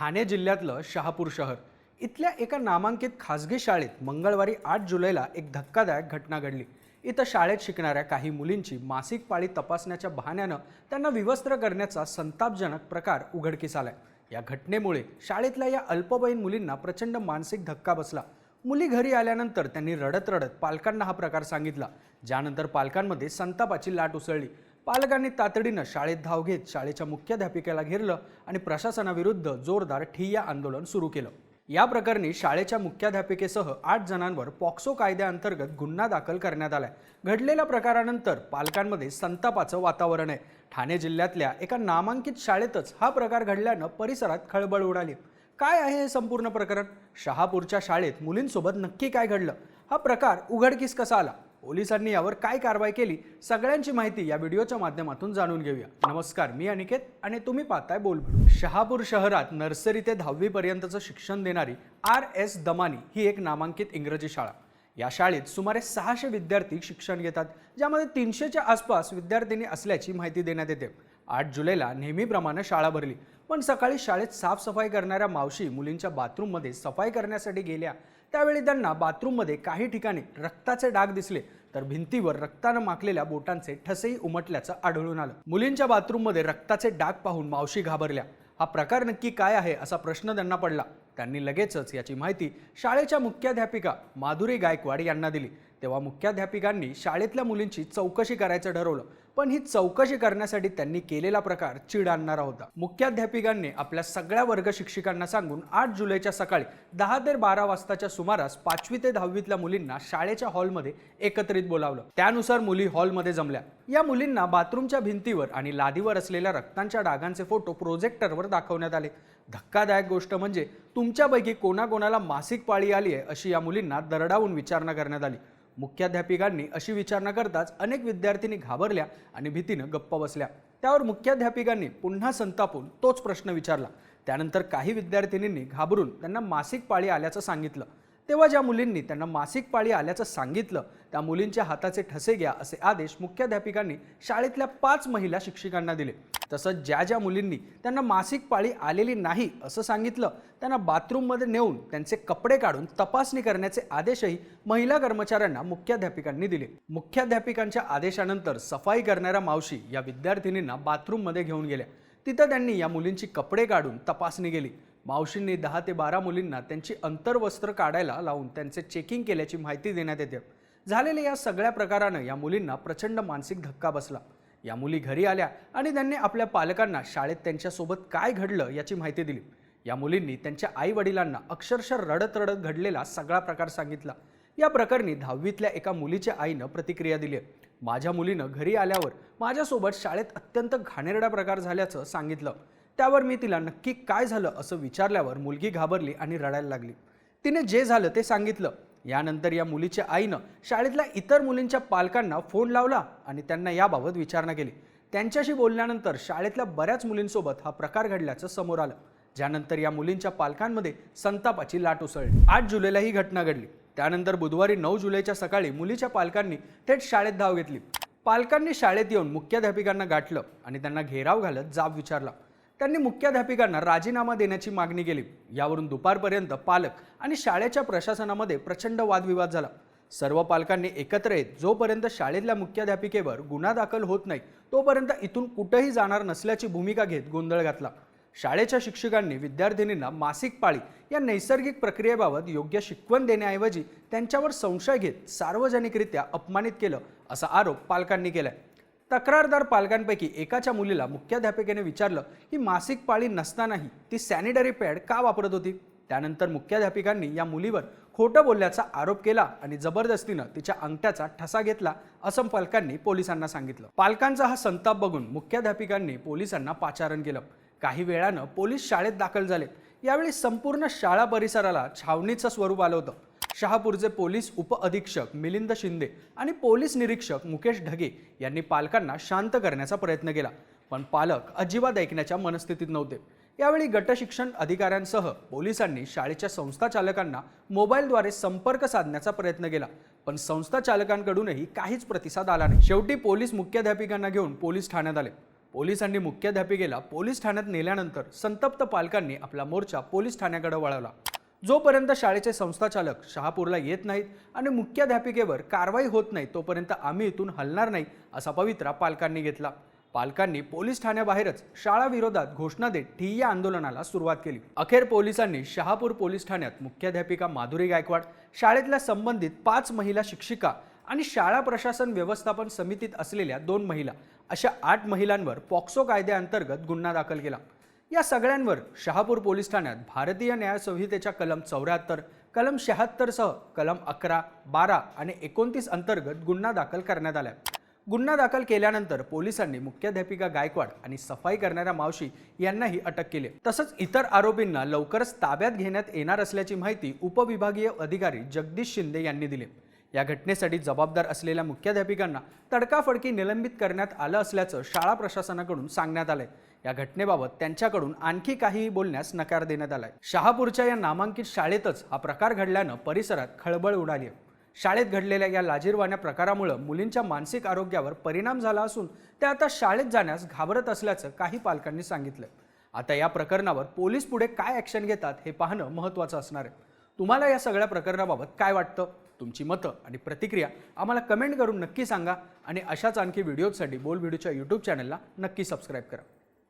ठाणे जिल्ह्यातलं शहापूर शहर. इथल्या एका नामांकित खासगी शाळेत मंगळवारी आठ जुलैला एक धक्कादायक घटना घडली. इथं शाळेत शिकणाऱ्या काही मुलींची मासिक पाळी तपासण्याच्या बहाण्यानं त्यांना विवस्त्र करण्याचा संतापजनक प्रकार उघडकीस आलाय. या घटनेमुळे शाळेतल्या या अल्पवयीन मुलींना प्रचंड मानसिक धक्का बसला. मुली घरी आल्यानंतर त्यांनी रडत रडत पालकांना हा प्रकार सांगितला. ज्यानंतर पालकांमध्ये संतापाची लाट उसळली. पालकांनी तातडीनं शाळेत धाव घेत शाळेच्या मुख्याध्यापिकेला घेरलं आणि प्रशासनाविरुद्ध जोरदार ठिय्या आंदोलन सुरू केलं. या प्रकरणी शाळेच्या मुख्याध्यापिकेसह आठ जणांवर पॉक्सो कायद्याअंतर्गत गुन्हा दाखल करण्यात आलाय. घडलेल्या प्रकारानंतर पालकांमध्ये संतापाचं वातावरण आहे. ठाणे जिल्ह्यातल्या एका नामांकित शाळेतच हा प्रकार घडल्यानं परिसरात खळबळ उडाली. काय आहे हे संपूर्ण प्रकरण? शहापूरच्या शाळेत मुलींसोबत नक्की काय घडलं? हा प्रकार उघडकीस कसा आला? पोलिसांनी यावर काय कारवाई केली सगळ्यांची माहिती या व्हिडिओच्या माध्यमातून जाणून घेऊया. नमस्कार मी अनिकेत आणि तुम्ही पाहताय बोल शहापूर शहरात नर्सरी ते दहावी पर्यंतचं शिक्षण देणारी आर एस दमानी ही एक नामांकित इंग्रजी शाळा. या शाळेत सुमारे सहाशे विद्यार्थी शिक्षण घेतात ज्यामध्ये तीनशेच्या आसपास विद्यार्थिनी असल्याची माहिती देण्यात येते. आठ जुलैला नेहमीप्रमाणे शाळा भरली पण सकाळी शाळेत साफसफाई करणाऱ्या मावशी मुलींच्या बाथरूममध्ये सफाई करण्यासाठी गेल्या. त्यावेळी त्यांना बाथरूममध्ये काही ठिकाणी रक्ताचे डाग दिसले तर भिंतीवर रक्तानं माखलेल्या बोटांचे ठसेही उमटल्याचं आढळून आलं. मुलींच्या बाथरूममध्ये रक्ताचे डाग पाहून मावशी घाबरल्या. हा प्रकार नक्की काय आहे असा प्रश्न त्यांना पडला. त्यांनी लगेचच याची माहिती शाळेच्या मुख्याध्यापिका माधुरी गायकवाड यांना दिली. तेव्हा मुख्याध्यापिकांनी शाळेतल्या मुलींची चौकशी करायचं ठरवलं. पण ही चौकशी करण्यासाठी त्यांनी केलेला प्रकार चिड आणणारा होता. मुख्याध्यापिकांनी आपल्या सगळ्या वर्ग शिक्षिकांना सांगून आठ जुलैच्या सकाळी दहा ते बारा वाजताच्या सुमारास पाचवी ते दहावीतल्या मुलींना शाळेच्या हॉलमध्ये एकत्रित बोलावलं. त्यानुसार मुली हॉलमध्ये जमल्या. या मुलींना बाथरूमच्या भिंतीवर आणि लादीवर असलेल्या रक्तांच्या डागांचे फोटो प्रोजेक्टरवर दाखवण्यात आले. धक्कादायक गोष्ट म्हणजे तुमच्यापैकी कोणाकोणाला मासिक पाळी आली आहे अशी या मुलींना दरडावून विचारणा करण्यात आली. मुख्याध्यापिकांनी अशी विचारणा करताच अनेक विद्यार्थिनी घाबरल्या आणि भीतीनं गप्प बसल्या. त्यावर मुख्याध्यापिकांनी पुन्हा संतापून तोच प्रश्न विचारला. त्यानंतर काही विद्यार्थिनींनी घाबरून त्यांना मासिक पाळी आल्याचं सांगितलं. तेव्हा ज्या मुलींनी त्यांना मासिक पाळी आल्याचं सांगितलं त्या मुलींच्या हाताचे ठसे घ्या असे आदेश मुख्याध्यापिकांनी शाळेतल्या पाच महिला शिक्षिकांना दिले. तसंच ज्या ज्या मुलींनी त्यांना मासिक पाळी आलेली नाही असं सांगितलं त्यांना बाथरूममध्ये नेऊन त्यांचे कपडे काढून तपासणी करण्याचे आदेशही महिला कर्मचाऱ्यांना मुख्याध्यापिकांनी दिले. मुख्याध्यापिकांच्या आदेशानंतर सफाई करणाऱ्या मावशी या विद्यार्थिनींना बाथरूममध्ये घेऊन गेल्या. तिथं त्यांनी या मुलींची कपडे काढून तपासणी केली. मावशींनी दहा ते बारा मुलींना त्यांची अंतर्वस्त्र काढायला लावून त्यांचे चेकिंग केल्याची माहिती देण्यात येते. झालेल्या या सगळ्या प्रकारानं या मुलींना प्रचंड मानसिक धक्का बसला. या मुली घरी आल्या आणि त्यांनी आपल्या पालकांना शाळेत त्यांच्यासोबत काय घडलं याची माहिती दिली. या मुलींनी त्यांच्या आई वडिलांना अक्षरशः रडत रडत घडलेला सगळा प्रकार सांगितला. या प्रकरणी दहावीतल्या एका मुलीच्या आईनं प्रतिक्रिया दिली आहे. माझ्या मुलीनं घरी आल्यावर माझ्यासोबत शाळेत अत्यंत घाणेरडा प्रकार झाल्याचं सांगितलं. त्यावर मी तिला नक्की काय झालं असं विचारल्यावर मुलगी घाबरली आणि रडायला लागली. तिने जे झालं ते सांगितलं. यानंतर या मुलीच्या आईनं शाळेतल्या इतर मुलींच्या पालकांना फोन लावला आणि त्यांना याबाबत विचारणा केली. त्यांच्याशी बोलल्यानंतर शाळेतल्या बऱ्याच मुलींसोबत हा प्रकार घडल्याचं समोर आलं. ज्यानंतर या मुलींच्या पालकांमध्ये संतापाची लाट उसळली. आठ जुलैला ही घटना घडली. त्यानंतर बुधवारी नऊ जुलैच्या सकाळी मुलीच्या पालकांनी थेट शाळेत धाव घेतली. पालकांनी शाळेत येऊन मुख्याध्यापिकांना गाठलं आणि त्यांना घेराव घालत जाब विचारला. त्यांनी मुख्याध्यापिकांना राजीनामा देण्याची मागणी केली. यावरून दुपारपर्यंत पालक आणि शाळेच्या प्रशासनामध्ये प्रचंड वादविवाद झाला. सर्व पालकांनी एकत्र येत जोपर्यंत शाळेतल्या मुख्याध्यापिकेवर गुन्हा दाखल होत नाही तोपर्यंत इथून कुठेही जाणार नसल्याची भूमिका घेत गोंधळ घातला. शाळेच्या शिक्षकांनी विद्यार्थिनींना मासिक पाळी या नैसर्गिक प्रक्रियेबाबत योग्य शिकवण देण्याऐवजी त्यांच्यावर संशय घेत सार्वजनिकरित्या अपमानित केलं असा आरोप पालकांनी केलाय. तक्रारदार पालकांपैकी एकाच्या मुलीला मुख्याध्यापिकेने विचारलं की मासिक पाळी नसतानाही ती सॅनिटरी पॅड का वापरत होती? त्यानंतर मुख्याध्यापिकांनी या मुलीवर खोटं बोलल्याचा आरोप केला आणि जबरदस्तीनं तिच्या अंगठ्याचा ठसा घेतला असं पालकांनी पोलिसांना सांगितलं. पालकांचा हा संताप बघून मुख्याध्यापिकांनी पोलिसांना पाचारण केलं. काही वेळानं पोलीस शाळेत दाखल झाले. यावेळी संपूर्ण शाळा परिसराला छावणीचं स्वरूप आलं होतं. शहापूरचे पोलीस उपअधीक्षक मिलिंद शिंदे आणि पोलीस निरीक्षक मुकेश ढगे यांनी पालकांना शांत करण्याचा प्रयत्न केला. पण पालक अजिबात ऐकण्याच्या मनस्थितीत नव्हते. यावेळी गटशिक्षण अधिकाऱ्यांसह पोलिसांनी शाळेच्या संस्था चालकांना मोबाईलद्वारे संपर्क साधण्याचा प्रयत्न केला. पण संस्था चालकांकडूनही काहीच प्रतिसाद आला नाही. शेवटी पोलीस मुख्याध्यापिकांना घेऊन पोलीस ठाण्यात आले. पोलिसांनी मुख्याध्यापिकेला पोलीस ठाण्यात नेल्यानंतर संतप्त पालकांनी आपला मोर्चा पोलीस ठाण्याकडे वळवला. जोपर्यंत शाळेचे संस्थाचालक शहापूरला येत नाहीत आणि मुख्याध्यापिकेवर कारवाई होत नाही तोपर्यंत आम्ही इथून हलणार नाही असा पवित्रा पालकांनी घेतला. पालकांनी पोलीस ठाण्याबाहेरच शाळा विरोधात घोषणा देत ठिय्या आंदोलनाला सुरुवात केली. अखेर पोलिसांनी शहापूर पोलीस ठाण्यात मुख्याध्यापिका माधुरी गायकवाड शाळेतल्या संबंधित पाच महिला शिक्षिका आणि शाळा प्रशासन व्यवस्थापन समितीत असलेल्या दोन महिला अशा आठ महिलांवर पॉक्सो कायद्याअंतर्गत गुन्हा दाखल केला. या सगळ्यांवर शहापूर पोलीस ठाण्यात भारतीय न्याय संहितेच्या कलम चौऱ्याहत्तर कलम शहात्तरसह कलम अकरा बारा आणि एकोणतीस अंतर्गत गुन्हा दाखल करण्यात आला गुन्हा दाखल केल्यानंतर पोलिसांनी मुख्याध्यापिका गायकवाड आणि सफाई करणाऱ्या मावशी यांनाही अटक केली. तसंच इतर आरोपींना लवकरच ताब्यात घेण्यात येणार असल्याची माहिती उपविभागीय अधिकारी जगदीश शिंदे यांनी दिली. या घटनेसाठी जबाबदार असलेल्या मुख्याध्यापिकांना तडकाफडकी निलंबित करण्यात आलं असल्याचं शाळा प्रशासनाकडून सांगण्यात आलंय. या घटनेबाबत त्यांच्याकडून आणखी काहीही बोलण्यास नकार देण्यात आलाय. शहापूरच्या या नामांकित शाळेतच हा प्रकार घडल्यानं परिसरात खळबळ उडाली आहे. शाळेत घडलेल्या या लाजीरवाण्या प्रकारामुळं मुलींच्या मानसिक आरोग्यावर परिणाम झाला असून त्या आता शाळेत जाण्यास घाबरत असल्याचं काही पालकांनी सांगितलं आता या प्रकरणावर पोलीस पुढे काय ॲक्शन घेतात हे पाहणं महत्त्वाचं असणार आहे. तुम्हाला या सगळ्या प्रकरणाबाबत काय वाटतं? तुमची मतं आणि प्रतिक्रिया आम्हाला कमेंट करून नक्की सांगा आणि अशाच आणखी व्हिडिओजसाठी बोल व्हिडिओच्या यूट्यूब चॅनलला नक्की सबस्क्राईब करा.